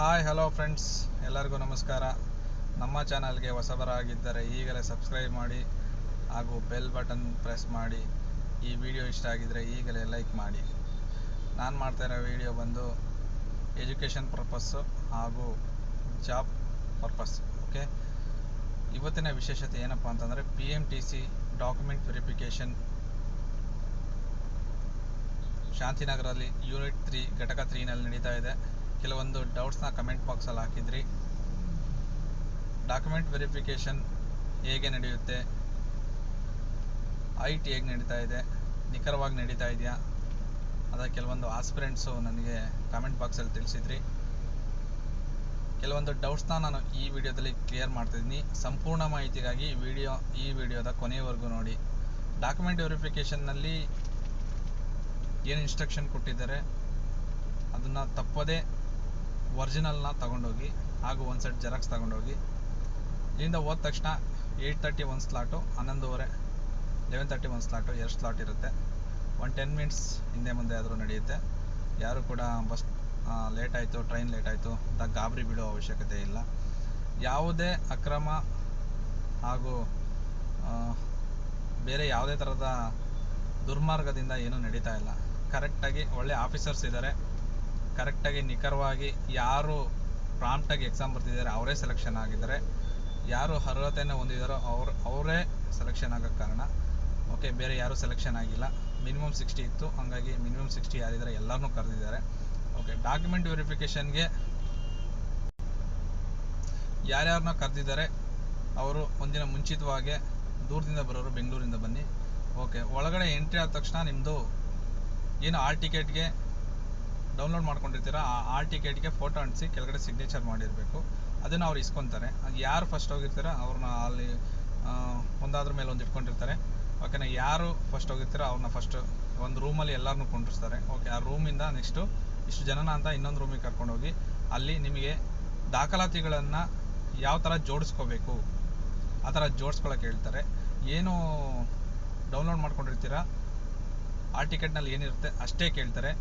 Hi hello friends ಎಲ್ಲರಿಗೂ ನಮಸ್ಕಾರ. ನಮ್ಮ ಚಾನಲ್ಗೆ ಹೊಸಬರಾಗಿದ್ದರೆ ಈಗಲೇ ಸಬ್ಸ್ಕ್ರೈಬ್ ಮಾಡಿ, ಹಾಗೂ ಬೆಲ್ ಬಟನ್ ಪ್ರೆಸ್ ಮಾಡಿ. ಈ ವಿಡಿಯೋ ಇಷ್ಟ ಆಗಿದ್ದರೆ ಈಗಲೇ ಲೈಕ್ ಮಾಡಿ. ನಾನು ಮಾಡ್ತಾ ಇರೋ ವಿಡಿಯೋ ಬಂದು ಎಜುಕೇಷನ್ ಪರ್ಪಸ್ಸು ಹಾಗೂ ಜಾಬ್ ಪರ್ಪಸ್ ಓಕೆ ಇವತ್ತಿನ ವಿಶೇಷತೆ ಏನಪ್ಪ ಅಂತಂದರೆ P M T C document verification ಶಾಂತಿನಗರಲ್ಲಿ unit three ಘಟಕ ತ್ರೀನಲ್ಲಿ ನಡೀತಾ ಇದೆ. ಕೆಲವೊಂದು ಡೌಟ್ಸ್ನ ಕಮೆಂಟ್ ಬಾಕ್ಸಲ್ಲಿ ಹಾಕಿದ್ರಿ. ಡಾಕ್ಯುಮೆಂಟ್ ವೆರಿಫಿಕೇಷನ್ ಹೇಗೆ ನಡೆಯುತ್ತೆ? ಐಟ್ ಹೇಗೆ ನಡೀತಾ ಇದೆ? ನಿಖರವಾಗಿ ನಡೀತಾ ಇದೆಯಾ? ಅದ ಕೆಲವೊಂದು ಆಸ್ಪಿರೆಂಟ್ಸು ನನಗೆ ಕಾಮೆಂಟ್ ಬಾಕ್ಸಲ್ಲಿ ತಿಳಿಸಿದ್ರಿ. ಕೆಲವೊಂದು ಡೌಟ್ಸ್ನ ನಾನು ಈ ವಿಡಿಯೋದಲ್ಲಿ ಕ್ಲಿಯರ್ ಮಾಡ್ತಿದ್ದೀನಿ. ಸಂಪೂರ್ಣ ಮಾಹಿತಿಗಾಗಿ ವಿಡಿಯೋ, ಈ ವಿಡಿಯೋದ ಕೊನೆಯವರೆಗೂ ನೋಡಿ. ಡಾಕ್ಯುಮೆಂಟ್ ವೆರಿಫಿಕೇಷನ್ನಲ್ಲಿ ಏನು ಇನ್ಸ್ಟ್ರಕ್ಷನ್ ಕೊಟ್ಟಿದ್ದಾರೆ? ಅದನ್ನು ತಪ್ಪದೇ ಒರಿಜಿನಲ್ನ ತಗೊಂಡೋಗಿ, ಹಾಗೂ ಒಂದು ಸೆಟ್ ಜೆರಾಕ್ಸ್ ತಗೊಂಡೋಗಿ, ಇಲ್ಲಿಂದ ಹೋದ ತಕ್ಷಣ ಏಯ್ಟ್ ತರ್ಟಿ ಒಂದು ಸ್ಲಾಟು ಹನ್ನೊಂದುವರೆ ಲೆವೆನ್ ತರ್ಟಿ ಒಂದು ಸ್ಲಾಟು ಎರಡು ಸ್ಲಾಟ್ ಇರುತ್ತೆ. ಒಂದು ಟೆನ್ ಮಿನಿಟ್ಸ್ ಹಿಂದೆ ಮುಂದೆ ಆದರೂ ನಡೆಯುತ್ತೆ. ಯಾರು ಕೂಡ ಬಸ್ ಲೇಟ್ ಆಯಿತು ಟ್ರೈನ್ ಲೇಟ್ ಆಯಿತು, ಅಂತ ಗಾಬರಿ ಬಿಡೋ ಅವಶ್ಯಕತೆ ಇಲ್ಲ. ಯಾವುದೇ ಅಕ್ರಮ ಹಾಗೂ ಬೇರೆ ಯಾವುದೇ ಥರದ ದುರ್ಮಾರ್ಗದಿಂದ ಏನೂ ನಡೀತಾ ಇಲ್ಲ. ಕರೆಕ್ಟಾಗಿ ಒಳ್ಳೆ ಆಫೀಸರ್ಸ್ ಇದ್ದಾರೆ ಕರೆಕ್ಟಾಗಿ ನಿಖರವಾಗಿ ಯಾರು ಪ್ರಾಂಪ್ಟಾಗಿ ಎಕ್ಸಾಮ್ ಬರ್ತಿದ್ದಾರೆ, ಅವರೇ ಸೆಲೆಕ್ಷನ್ ಆಗಿದ್ದಾರೆ. ಯಾರು ಅರ್ಹತೆಯನ್ನು ಹೊಂದಿದ್ದಾರೋ ಅವ್ರು, ಅವರೇ ಸೆಲೆಕ್ಷನ್ ಆಗೋ ಕಾರಣ. ಓಕೆ ಬೇರೆ ಯಾರೂ ಸೆಲೆಕ್ಷನ್ ಆಗಿಲ್ಲ. ಮಿನಿಮಮ್ ಸಿಕ್ಸ್ಟಿ ಇತ್ತು. ಹಾಗಾಗಿ ಮಿನಿಮಮ್ ಸಿಕ್ಸ್ಟಿ ಯಾರಿದ್ದಾರೆ ಎಲ್ಲರನ್ನೂ ಕರೆದಿದ್ದಾರೆ. ಓಕೆ ಡಾಕ್ಯುಮೆಂಟ್ ವೆರಿಫಿಕೇಷನ್ಗೆ ಯಾರ್ಯಾರನ್ನ ಕರೆದಿದ್ದಾರೆ, ಅವರು ಒಂದಿನ ಮುಂಚಿತವಾಗಿ ದೂರದಿಂದ ಬರೋರು ಬೆಂಗಳೂರಿಂದ ಬನ್ನಿ. ಓಕೆ ಒಳಗಡೆ ಎಂಟ್ರಿ ಆದ ತಕ್ಷಣ ನಿಮ್ಮದು ಏನು ಆಲ್ ಟಿಕೆಟ್ಗೆ ಡೌನ್ಲೋಡ್ ಮಾಡ್ಕೊಂಡಿರ್ತೀರ, ಆ ಆಲ್ ಟಿಕೆಟ್ಗೆ ಫೋಟೋ ಅಂಟಿಸಿ ಕೆಳಗಡೆ ಸಿಗ್ನೇಚರ್ ಮಾಡಿರಬೇಕು. ಅದನ್ನು ಅವ್ರು ಇಸ್ಕೊತಾರೆ. ಯಾರು ಫಸ್ಟ್ ಹೋಗಿರ್ತೀರ, ಅವ್ರನ್ನ ಅಲ್ಲಿ ಒಂದಾದ್ರ ಮೇಲೆ ಒಂದು ಇಟ್ಕೊಂಡಿರ್ತಾರೆ. ಓಕೆನಾ ಯಾರು ಫಸ್ಟ್ ಹೋಗಿರ್ತೀರೋ, ಅವ್ರನ್ನ ಫಸ್ಟ್ ಒಂದು ರೂಮಲ್ಲಿ ಎಲ್ಲರನ್ನೂ ಕೊಂಡಿರ್ತಾರೆ ಓಕೆ ಆ ರೂಮಿಂದ ನೆಕ್ಸ್ಟು ಇಷ್ಟು ಜನನ ಅಂತ ಇನ್ನೊಂದು ರೂಮಿಗೆ ಕರ್ಕೊಂಡೋಗಿ ಅಲ್ಲಿ ನಿಮಗೆ ದಾಖಲಾತಿಗಳನ್ನು ಯಾವ ಥರ ಜೋಡಿಸ್ಕೋಬೇಕು, ಆ ಥರ ಜೋಡಿಸ್ಕೊಳಕ್ಕೆ ಹೇಳ್ತಾರೆ. ಏನು ಡೌನ್ಲೋಡ್ ಮಾಡ್ಕೊಂಡಿರ್ತೀರ, ಆ ಟಿಕೆಟ್ನಲ್ಲಿ ಏನಿರುತ್ತೆ ಅಷ್ಟೇ ಕೇಳ್ತಾರೆ.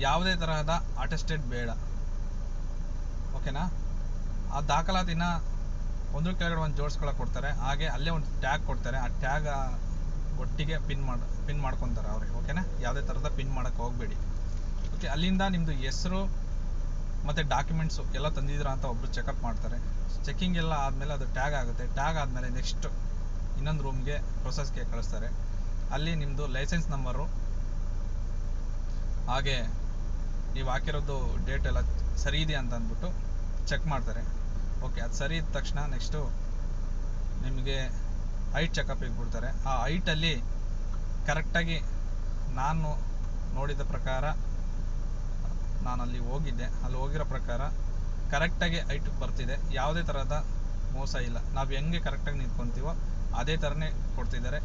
ಯಾವುದೇ ತರಹದ ಅಟೆಸ್ಟೆಡ್ ಬೇಡ. ಓಕೆನಾ ಆ ದಾಖಲಾತಿನ ಒಂದ್ರ ಕೆಳಗಡೆ ಒಂದು ಜೋಡಿಸ್ಕೊಳಕ್ಕೆ ಕೊಡ್ತಾರೆ. ಹಾಗೆ ಅಲ್ಲೇ ಒಂದು ಟ್ಯಾಗ್ ಕೊಡ್ತಾರೆ. ಆ ಟ್ಯಾಗ್ ಒಟ್ಟಿಗೆ ಪಿನ್ ಮಾಡಿ ಪಿನ್ ಮಾಡ್ಕೊತಾರೆ ಅವ್ರಿಗೆ. ಓಕೆನಾ ಯಾವುದೇ ಥರದ ಪಿನ್ ಮಾಡೋಕ್ಕೆ ಹೋಗಬೇಡಿ. ಓಕೆ ಅಲ್ಲಿಂದ ನಿಮ್ಮದು ಹೆಸರು ಮತ್ತು ಡಾಕ್ಯುಮೆಂಟ್ಸು ಎಲ್ಲ ತಂದಿದ್ದೀರಾ ಅಂತ ಒಬ್ಬರು ಚೆಕಪ್ ಮಾಡ್ತಾರೆ. ಚೆಕಿಂಗ್ ಎಲ್ಲ ಆದಮೇಲೆ ಅದು ಟ್ಯಾಗ್ ಆಗುತ್ತೆ. ಟ್ಯಾಗ್ ಆದಮೇಲೆ ನೆಕ್ಸ್ಟ್ ಇನ್ನೊಂದು ರೂಮ್ಗೆ ಪ್ರೊಸೆಸ್ಗೆ ಕಳಿಸ್ತಾರೆ. ಅಲ್ಲಿ ನಿಮ್ಮದು ಲೈಸೆನ್ಸ್ ನಂಬರು ಹಾಗೆ ನೀವು ಹಾಕಿರೋದು ಡೇಟ್ ಎಲ್ಲ ಸರಿ ಇದೆ ಅಂತ ಅಂದ್ಬಿಟ್ಟು ಚೆಕ್ ಮಾಡ್ತಾರೆ. ಓಕೆ ಅದು ಸರಿ ಇದ್ದ ತಕ್ಷಣ ನೆಕ್ಸ್ಟು ನಿಮಗೆ ಹೈಟ್ ಚೆಕಪ್ಪಿಗೆ ಬಿಡ್ತಾರೆ ಆ ಹೈಟಲ್ಲಿ ಕರೆಕ್ಟಾಗಿ ನಾನು ನೋಡಿದ ಪ್ರಕಾರ ನಾನು ಅಲ್ಲಿ ಹೋಗಿದ್ದೆ. ಅಲ್ಲಿ ಹೋಗಿರೋ ಪ್ರಕಾರ ಕರೆಕ್ಟಾಗಿ ಹೈಟ್ ಬರ್ತಿದೆ. ಯಾವುದೇ ಥರದ ಮೋಸ ಇಲ್ಲ. ನಾವು ಹೆಂಗೆ ಕರೆಕ್ಟಾಗಿ ನಿಂತ್ಕೊತೀವೋ ಅದೇ ಥರನೇ ಕೊಡ್ತಿದ್ದಾರೆ.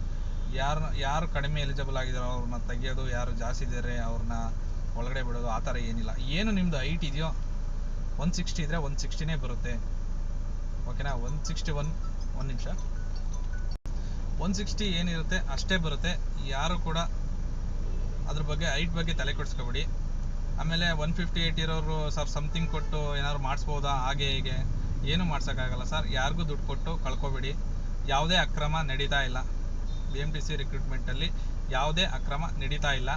ಯಾರು ಯಾರು ಕಡಿಮೆ ಎಲಿಜಿಬಲ್ ಆಗಿದ್ದಾರೋ ಅವ್ರನ್ನ ತೆಗಿಯೋದು, ಯಾರು ಜಾಸ್ತಿ ಇದ್ದಾರೆ ಅವ್ರನ್ನ ಒಳಗಡೆ ಬಿಡೋದು, ಆ ಥರ ಏನಿಲ್ಲ. ಏನು ನಿಮ್ಮದು ಹೈಟ್ ಇದೆಯೋ ಒನ್ ಸಿಕ್ಸ್ಟಿ ಇದ್ದರೆ ಒನ್ ಸಿಕ್ಸ್ಟಿನೇ ಬರುತ್ತೆ. ಓಕೆನಾ ಒನ್ ಸಿಕ್ಸ್ಟಿ ಒನ್ ಒಂದು ನಿಮಿಷ. ಒನ್ ಸಿಕ್ಸ್ಟಿ ಏನಿರುತ್ತೆ, ಅಷ್ಟೇ ಬರುತ್ತೆ. ಯಾರು ಕೂಡ ಅದ್ರ ಬಗ್ಗೆ ಹೈಟ್ ಬಗ್ಗೆ ತಲೆ ಕೆಡಿಸ್ಕೊಬೇಡಿ. ಆಮೇಲೆ ಒನ್ ಫಿಫ್ಟಿ ಏಯ್ಟ್ ಇರೋರು ಸರ್ ಸಮಥಿಂಗ್ ಕೊಟ್ಟು ಏನಾದ್ರು ಮಾಡಿಸ್ಬೋದಾ? ಹಾಗೆ ಹೀಗೆ. ಏನು ಮಾಡ್ಸೋಕ್ಕಾಗಲ್ಲ ಸರ್ ಯಾರಿಗೂ ದುಡ್ಡು ಕೊಟ್ಟು ಕಳ್ಕೊಬೇಡಿ. ಯಾವುದೇ ಅಕ್ರಮ ನಡೀತಾ ಇಲ್ಲ. ಬಿ ಎಂ ಟಿ ಸಿ ರಿಕ್ರೂಟ್ಮೆಂಟಲ್ಲಿ ಯಾವುದೇ ಅಕ್ರಮ ನಡೀತಾ ಇಲ್ಲ.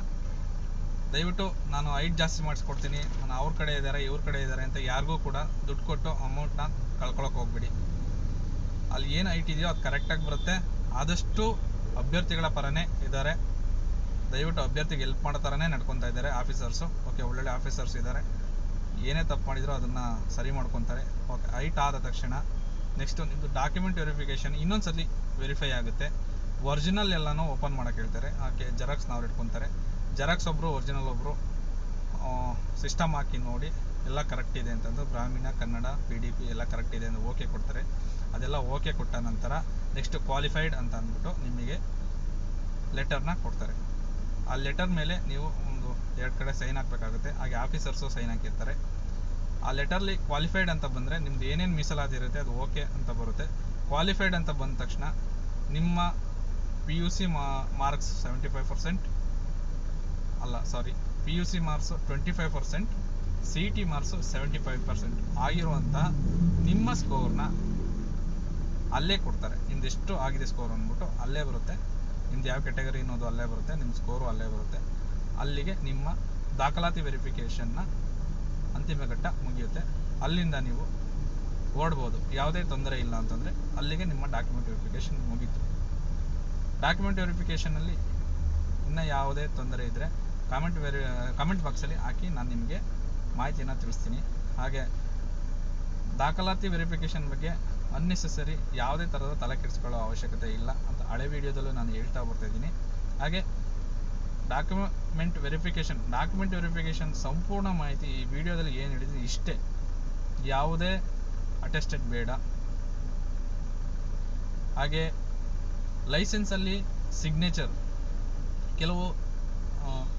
ದಯವಿಟ್ಟು ನಾನು ಹೈಟ್ ಜಾಸ್ತಿ ಮಾಡಿಸ್ಕೊಡ್ತೀನಿ. ನಾನು ಅವ್ರ ಕಡೆ ಇದ್ದಾರೆ, ಇವ್ರ ಕಡೆ ಇದ್ದಾರೆ ಅಂತ ಯಾರಿಗೂ ಕೂಡ ದುಡ್ಡು ಕೊಟ್ಟು ಅಮೌಂಟ್ನ ಕಳ್ಕೊಳಕ್ಕೆ ಹೋಗ್ಬೇಡಿ. ಅಲ್ಲಿ ಏನು ಹೈಟ್ ಇದೆಯೋ ಅದು ಕರೆಕ್ಟಾಗಿ ಬರುತ್ತೆ. ಆದಷ್ಟು ಅಭ್ಯರ್ಥಿಗಳ ಪರನೇ ಇದ್ದಾರೆ. ದಯವಿಟ್ಟು ಅಭ್ಯರ್ಥಿಗೆ ಹೆಲ್ಪ್ ಮಾಡೋ ಥರನೇ ನಡ್ಕೊತಾ ಇದ್ದಾರೆ ಆಫೀಸರ್ಸು ಓಕೆ ಒಳ್ಳೊಳ್ಳೆ ಆಫೀಸರ್ಸ್ ಇದ್ದಾರೆ. ಏನೇ ತಪ್ಪು ಮಾಡಿದರೂ ಅದನ್ನು ಸರಿ ಮಾಡ್ಕೊತಾರೆ. ಓಕೆ ಹೈಟ್ ಆದ ತಕ್ಷಣ ನೆಕ್ಸ್ಟು ನಿಮ್ಮದು ಡಾಕ್ಯುಮೆಂಟ್ ವೆರಿಫಿಕೇಷನ್ ಇನ್ನೊಂದು ಸಲ ವೆರಿಫೈ ಆಗುತ್ತೆ. ಒರಿಜಿನಲ್ ಎಲ್ಲನೂ ಓಪನ್ ಮಾಡೋಕೆ ಹೇಳ್ತಾರೆ. ಆಕೆ ಜೆರಾಕ್ಸ್ ಅವ್ರು ಇಟ್ಕೊತಾರೆ. ಜೆರಾಕ್ಸ್ ಒಬ್ಬರು ಒರಿಜಿನಲ್ ಒಬ್ಬರು ಸಿಸ್ಟಮ್ ಹಾಕಿ ನೋಡಿ, ಎಲ್ಲ ಕರೆಕ್ಟ್ ಇದೆ ಅಂತಂದು ಬ್ರಾಹ್ಮೀಣ ಕನ್ನಡ ಪಿ ಡಿ ಪಿ ಎಲ್ಲ ಕರೆಕ್ಟ್ ಇದೆ ಅಂತ ಓಕೆ ಕೊಡ್ತಾರೆ. ಅದೆಲ್ಲ ಓಕೆ ಕೊಟ್ಟ ನಂತರ ನೆಕ್ಸ್ಟ್ ಕ್ವಾಲಿಫೈಡ್ ಅಂತ ಅಂದ್ಬಿಟ್ಟು ನಿಮಗೆ ಲೆಟರ್ನ ಕೊಡ್ತಾರೆ. ಆ ಲೆಟರ್ ಮೇಲೆ ನೀವು ಒಂದು ಎರಡು ಕಡೆ ಸೈನ್ ಹಾಕಬೇಕಾಗುತ್ತೆ. ಹಾಗೆ ಆಫೀಸರ್ಸು ಸೈನ್ ಹಾಕಿರ್ತಾರೆ. ಆ ಲೆಟರ್ಲಿ ಕ್ವಾಲಿಫೈಡ್ ಅಂತ ಬಂದರೆ ನಿಮ್ದು ಏನೇನು ಮೀಸಲಾತಿ ಇರುತ್ತೆ ಅದು ಓಕೆ ಅಂತ ಬರುತ್ತೆ. ಕ್ವಾಲಿಫೈಡ್ ಅಂತ ಬಂದ ತಕ್ಷಣ ನಿಮ್ಮ P U C marks seventy five percent ಅಲ್ಲ sorry P U C marks twenty five percent C T marks seventy five percent ಆಗಿರುವಂಥ ನಿಮ್ಮ ಸ್ಕೋರ್ನ ಅಲ್ಲೇ ಕೊಡ್ತಾರೆ. ನಿಮ್ದು ಎಷ್ಟು ಆಗಿದೆ ಸ್ಕೋರ್ ಅಂದ್ಬಿಟ್ಟು ಅಲ್ಲೇ ಬರುತ್ತೆ. ನಿಮ್ದು ಯಾವ ಕ್ಯಾಟಗರಿ ಅನ್ನೋದು ಅಲ್ಲೇ ಬರುತ್ತೆ. ನಿಮ್ಮ ಸ್ಕೋರು ಅಲ್ಲೇ ಬರುತ್ತೆ. ಅಲ್ಲಿಗೆ ನಿಮ್ಮ ದಾಖಲಾತಿ ವೆರಿಫಿಕೇಷನ್ನ ಅಂತಿಮ ಘಟ್ಟ ಮುಗಿಯುತ್ತೆ. ಅಲ್ಲಿಂದ ನೀವು ಓಡ್ಬೋದು. ಯಾವುದೇ ತೊಂದರೆ ಇಲ್ಲ ಅಂತಂದರೆ ಅಲ್ಲಿಗೆ ನಿಮ್ಮ ಡಾಕ್ಯುಮೆಂಟ್ ವೆರಿಫಿಕೇಷನ್ ಮುಗೀತು. ಡಾಕ್ಯುಮೆಂಟ್ ವೆರಿಫಿಕೇಷನಲ್ಲಿ ಇನ್ನು ಯಾವುದೇ ತೊಂದರೆ ಇದ್ದರೆ ಕಾಮೆಂಟ್ ವೆರಿ ಕಾಮೆಂಟ್ ಬಾಕ್ಸಲ್ಲಿ ಹಾಕಿ ನಾನು ನಿಮಗೆ ಮಾಹಿತಿಯನ್ನು ತಿಳಿಸ್ತೀನಿ. ಹಾಗೆ ದಾಖಲಾತಿ ವೆರಿಫಿಕೇಷನ್ ಬಗ್ಗೆ ಅನ್ನೆಸೆಸರಿ ಯಾವುದೇ ಥರದ ತಲೆ ಕೆಡಿಸ್ಕೊಳ್ಳೋ ಅವಶ್ಯಕತೆ ಇಲ್ಲ ಅಂತ ಹಳೆ ವಿಡಿಯೋದಲ್ಲೂ ನಾನು ಹೇಳ್ತಾ ಬರ್ತಾಯಿದ್ದೀನಿ ಹಾಗೆ ಡಾಕ್ಯುಮೆಂಟ್ ವೆರಿಫಿಕೇಷನ್ ಡಾಕ್ಯುಮೆಂಟ್ ವೆರಿಫಿಕೇಷನ್ ಸಂಪೂರ್ಣ ಮಾಹಿತಿ ಈ ವಿಡಿಯೋದಲ್ಲಿ ಏನು ಹೇಳಿದ್ದೀನಿ ಇಷ್ಟೇ. ಯಾವುದೇ ಅಟೆಸ್ಟೆಡ್ ಬೇಡ. ಹಾಗೆ ಲೈಸೆನ್ಸಲ್ಲಿ ಸಿಗ್ನೇಚರ್ ಕೆಲವು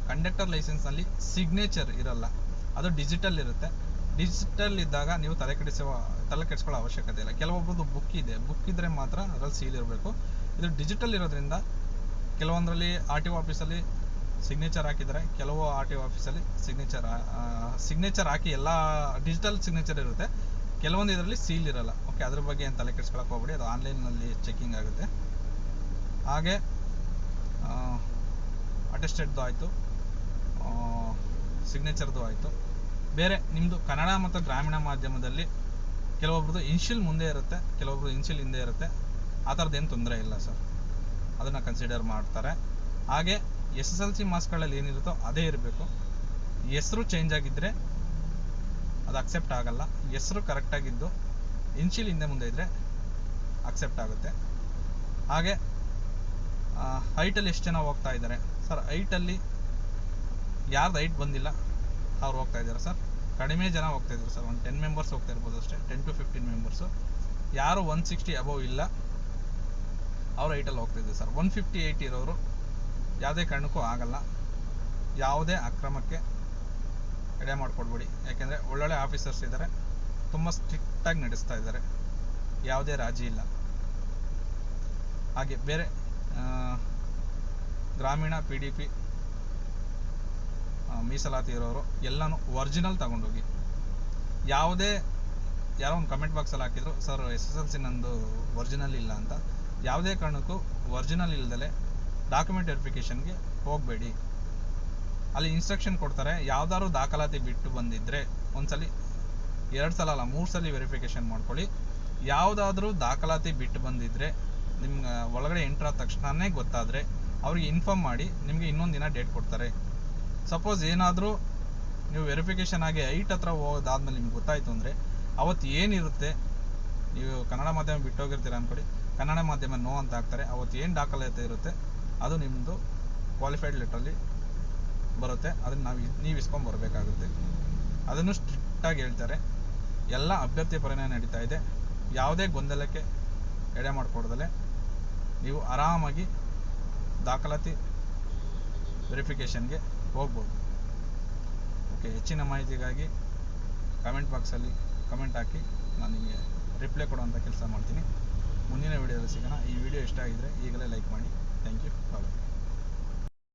ಕಂಡಕ್ಟರ್ ಲೈಸೆನ್ಸ್ನಲ್ಲಿ ಸಿಗ್ನೇಚರ್ ಇರಲ್ಲ. ಅದು ಡಿಜಿಟಲ್ ಇರುತ್ತೆ. ಡಿಜಿಟಲ್ ಇದ್ದಾಗ ನೀವು ತಲೆ ಕೆಡಿಸುವ, ತಲೆ ಕೆಡಿಸ್ಕೊಳ್ಳೋ ಅವಶ್ಯಕತೆ ಇಲ್ಲ. ಕೆಲವೊಬ್ಬರದ್ದು ಬುಕ್ ಇದೆ. ಬುಕ್ ಇದ್ದರೆ ಮಾತ್ರ ಅದರಲ್ಲಿ ಸೀಲ್ ಇರಬೇಕು. ಇದು ಡಿಜಿಟಲ್ ಇರೋದ್ರಿಂದ ಕೆಲವೊಂದರಲ್ಲಿ ಆರ್ ಟಿ ಒ ಆಫೀಸಲ್ಲಿ ಸಿಗ್ನೇಚರ್ ಹಾಕಿದರೆ, ಕೆಲವು ಆರ್ ಟಿ ಒ ಆಫೀಸಲ್ಲಿ ಸಿಗ್ನೇಚರ್ ಸಿಗ್ನೇಚರ್ ಹಾಕಿ ಎಲ್ಲ ಡಿಜಿಟಲ್ ಸಿಗ್ನೇಚರ್ ಇರುತ್ತೆ. ಕೆಲವೊಂದು ಇದರಲ್ಲಿ ಸೀಲ್ ಇರಲ್ಲ. ಓಕೆ ಅದ್ರ ಬಗ್ಗೆ ಏನು ತಲೆ ಕೆಡಿಸ್ಕೊಳಕ್ಕೆ ಹೋಗ್ಬೇಡಿ. ಅದು ಆನ್ಲೈನಲ್ಲಿ ಚೆಕಿಂಗ್ ಆಗುತ್ತೆ. ಹಾಗೆ ಅಟೆಸ್ಟೆಡ್ದು ಆಯಿತು. ಸಿಗ್ನೇಚರ್ದು ಆಯಿತು. ಬೇರೆ ನಿಮ್ಮದು ಕನ್ನಡ ಮತ್ತು ಗ್ರಾಮೀಣ ಮಾಧ್ಯಮದಲ್ಲಿ ಕೆಲವೊಬ್ರದ್ದು ಇನ್ಶಿಲ್ ಮುಂದೆ ಇರುತ್ತೆ, ಕೆಲವೊಬ್ರು ಇನ್ಶಿಲ್ ಹಿಂದೆ ಇರುತ್ತೆ. ಆ ಥರದ್ದೇನು ತೊಂದರೆ ಇಲ್ಲ ಸರ್. ಅದನ್ನು ಕನ್ಸಿಡರ್ ಮಾಡ್ತಾರೆ. ಹಾಗೆ ಎಸ್ ಎಸ್ ಎಲ್ ಸಿ ಮಾರ್ಕ್ಸ್ಗಳಲ್ಲಿ ಏನಿರುತ್ತೋ ಅದೇ ಇರಬೇಕು. ಹೆಸರು ಚೇಂಜ್ ಆಗಿದ್ದರೆ ಅದು ಅಕ್ಸೆಪ್ಟ್ ಆಗಲ್ಲ. ಹೆಸರು ಕರೆಕ್ಟಾಗಿದ್ದು ಇನ್ಶಿಲ್ ಹಿಂದೆ ಮುಂದೆ ಇದ್ದರೆ ಅಕ್ಸೆಪ್ಟ್ ಆಗುತ್ತೆ. ಹಾಗೆ ಹೈಟಲ್ಲಿ ಎಷ್ಟು ಜನ ಹೋಗ್ತಾ ಇದ್ದಾರೆ? ಸರ್ ಐಟಲ್ಲಿ ಯಾರ್ದು ಐಟ್ ಬಂದಿಲ್ಲ, ಅವ್ರು ಹೋಗ್ತಾ ಇದ್ದಾರೆ ಸರ್. ಕಡಿಮೆ ಜನ ಹೋಗ್ತಾ ಇದ್ದಾರೆ ಸರ್, ಒಂದು ಟೆನ್ ಮೆಂಬರ್ಸ್ ಹೋಗ್ತಾ ಇರ್ಬೋದು ಅಷ್ಟೇ ಟೆನ್ ಟು ಫಿಫ್ಟೀನ್ ಮೆಂಬರ್ಸು ಯಾರು ಒನ್ ಸಿಕ್ಸ್ಟಿ ಅಬೌವ್ ಇಲ್ಲ, ಅವ್ರ ಐಟಲ್ಲಿ ಹೋಗ್ತಾ ಇದ್ದಾರೆ ಸರ್. ಒನ್ ಫಿಫ್ಟಿ ಏಯ್ಟ್ ಇರೋರು ಯಾವುದೇ ಕಾರಣಕ್ಕೂ ಆಗಲ್ಲ. ಯಾವುದೇ ಅಕ್ರಮಕ್ಕೆ ಎಡೆ ಮಾಡಿಕೊಡ್ಬೇಡಿ. ಯಾಕೆಂದರೆ ಒಳ್ಳೊಳ್ಳೆ ಆಫೀಸರ್ಸ್ ಇದ್ದಾರೆ, ತುಂಬ ಸ್ಟ್ರಿಕ್ಟಾಗಿ ನಡೆಸ್ತಾ ಇದ್ದಾರೆ. ಯಾವುದೇ ರಾಜಿ ಇಲ್ಲ. ಹಾಗೆ ಬೇರೆ ಗ್ರಾಮೀಣ ಪಿ ಡಿ ಪಿ ಮೀಸಲಾತಿ ಇರೋರು ಎಲ್ಲನೂ ಒರಿಜಿನಲ್ ತಗೊಂಡೋಗಿ. ಯಾವುದೇ ಯಾರೋ ಒಂದು ಕಮೆಂಟ್ ಬಾಕ್ಸಲ್ಲಿ ಹಾಕಿದ್ರು, sir S S L C ನಂದು ಒರಿಜಿನಲ್ ಇಲ್ಲ ಅಂತ. ಯಾವುದೇ ಕಾರಣಕ್ಕೂ ಒರಿಜಿನಲ್ ಇಲ್ದಲೆ ಡಾಕ್ಯುಮೆಂಟ್ ವೆರಿಫಿಕೇಷನ್ಗೆ ಹೋಗಬೇಡಿ. ಅಲ್ಲಿ ಇನ್ಸ್ಟ್ರಕ್ಷನ್ ಕೊಡ್ತಾರೆ, ಯಾವ್ದಾದ್ರು ದಾಖಲಾತಿ ಬಿಟ್ಟು ಬಂದಿದ್ರೆ ಒಂದ್ಸಲಿ, ಎರಡು ಸಲ ಅಲ್ಲ, ಮೂರು ಸಲ ವೆರಿಫಿಕೇಷನ್ ಮಾಡ್ಕೊಳ್ಳಿ. ಯಾವುದಾದ್ರೂ ದಾಖಲಾತಿ ಬಿಟ್ಟು ಬಂದಿದ್ರೆ, ನಿಮ್ಗೆ ಒಳಗಡೆ ಎಂಟ್ರ್ ಆದ ತಕ್ಷಣನೇ ಗೊತ್ತಾದರೆ ಅವ್ರಿಗೆ ಇನ್ಫಾರ್ಮ್ ಮಾಡಿ, ನಿಮಗೆ ಇನ್ನೊಂದು ದಿನ ಡೇಟ್ ಕೊಡ್ತಾರೆ. ಸಪೋಸ್ ಏನಾದರೂ ನೀವು ವೆರಿಫಿಕೇಷನ್ ಆಗಿ ಐಟ್ ಹತ್ರ ಹೋಗೋದಾದ್ಮೇಲೆ ನಿಮ್ಗೆ ಗೊತ್ತಾಯಿತು ಅಂದರೆ, ಅವತ್ತು ಏನಿರುತ್ತೆ, ನೀವು ಕನ್ನಡ ಮಾಧ್ಯಮ ಬಿಟ್ಟೋಗಿರ್ತೀರ ಅಂದ್ಕೊಳ್ಳಿ ಕನ್ನಡ ಮಾಧ್ಯಮ ನೋ ಅಂತ ಹಾಕ್ತಾರೆ. ಅವತ್ತು ಏನು ದಾಖಲಾತಿ ಇರುತ್ತೆ, ಅದು ನಿಮ್ಮದು ಕ್ವಾಲಿಫೈಡ್ ಲೆಟ್ರಲ್ಲಿ ಬರುತ್ತೆ. ಅದನ್ನು ನಾವು ನೀವು ಇಸ್ಕೊಂಡು ಬರಬೇಕಾಗುತ್ತೆ. ಅದನ್ನು ಸ್ಟ್ರಿಕ್ಟಾಗಿ ಹೇಳ್ತಾರೆ. ಎಲ್ಲ ಅಭ್ಯರ್ಥಿ ಪರಿಣಾಮ ನಡೀತಾ ಇದೆ. ಯಾವುದೇ ಗೊಂದಲಕ್ಕೆ ಎಡೆ ಮಾಡಿಕೊಡ್ದಲೆ ನೀವು ಆರಾಮಾಗಿ ದಾಖಲಾತಿ ವೆರಿಫಿಕೇಷನ್ಗೆ ಹೋಗ್ಬೋದು. ಓಕೆ, ಹೆಚ್ಚಿನ ಮಾಹಿತಿಗಾಗಿ ಕಮೆಂಟ್ ಬಾಕ್ಸಲ್ಲಿ ಕಮೆಂಟ್ ಹಾಕಿ ನಾನು ನಿಮಗೆ ರಿಪ್ಲೈ ಕೊಡುವಂಥ ಕೆಲಸ ಮಾಡ್ತೀನಿ. ಮುಂದಿನ ವಿಡಿಯೋದಲ್ಲಿ ಸಿಗೋಣ. ಈ ವಿಡಿಯೋ ಇಷ್ಟ ಆಗಿದ್ದರೆ ಈಗಲೇ ಲೈಕ್ ಮಾಡಿ. Thank you bye